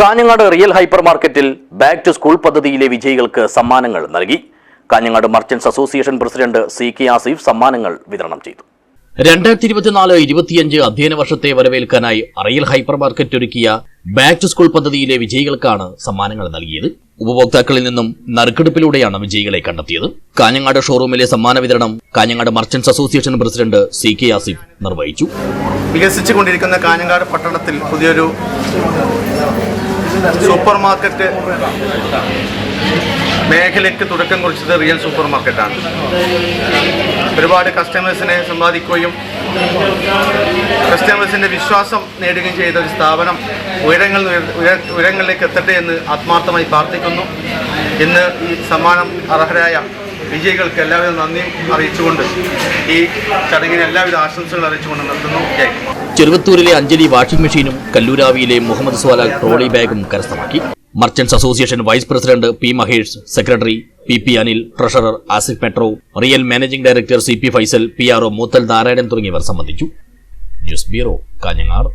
Kanhangad real hyper മാർക്കറ്റിൽ back to school പദ്ധതിയിലെ വിജയികൾക്ക് സമ്മാനങ്ങൾ നൽകി. Kanhangad merchants association president C K Asif സമ്മാനങ്ങൾ വിതരണം ചെയ്തു. രണ്ടായിരത്തി ഇരുപത്തിനാല് ഇരുപത്തിയഞ്ച് അധ്യയന വർഷത്തെ വരവേൽക്കാനായി റിയൽ ഹൈപ്പർ മാർക്കറ്റ് ഒരുക്കിയ ബാക്ക് ടു സ്കൂൾ പദ്ധതിയിലെ വിജയികൾക്കാണ് സമ്മാനങ്ങൾ നൽകിയത്. ഉപഭോക്താക്കളിൽ നിന്നും നറുക്കെടുപ്പിലൂടെയാണ് വിജയികളെ കണ്ടെത്തിയത്. കാഞ്ഞങ്ങാട് ഷോറൂമിലെ സമ്മാന വിതരണം Kanhangad merchants association president C K Asif നിർവഹിച്ചു. വികസിച്ചുകൊണ്ടിരിക്കുന്ന കാഞ്ഞങ്ങാട് പട്ടണത്തിൽ പുതിയൊരു സൂപ്പർ മാർക്കറ്റ് മേഖലയ്ക്ക് തുടക്കം കുറിച്ചത് റിയൽ സൂപ്പർ മാർക്കറ്റാണ് ഒരുപാട് കസ്റ്റമേഴ്സിനെ സമ്പാദിക്കുകയും കസ്റ്റമേഴ്സിന്റെ വിശ്വാസം നേടുകയും ചെയ്ത ഒരു സ്ഥാപനം ഉയരങ്ങൾ ഉയര- ഉയരങ്ങളിലേക്ക് എത്തട്ടെ എന്ന് ആത്മാർത്ഥമായി പ്രാർത്ഥിക്കുന്നു. ഇന്ന് ഈ സമ്മാനം അർഹരായ വിജയികൾക്ക് എല്ലാവിധ നന്ദിയും അറിയിച്ചുകൊണ്ട് ഈ ചടങ്ങിന് എല്ലാവിധ ആശംസകൾ അറിയിച്ചുകൊണ്ട് നിർത്തുന്നു. ചെറുവത്തൂരിലെ അഞ്ജലി വാഷിംഗ് മെഷീനും കല്ലൂരാവിയിലെ മുഹമ്മദ് സ്വാല ട്രോളി ബാഗും കരസ്ഥമാക്കി. Merchants association vice president P Mahesh secretary P P Anil treasurer Asif metro real managing director C P Faisal P R O Moothal Narayanan തുടങ്ങിയവർ സംബന്ധിച്ചു. News bureau Kanhangad.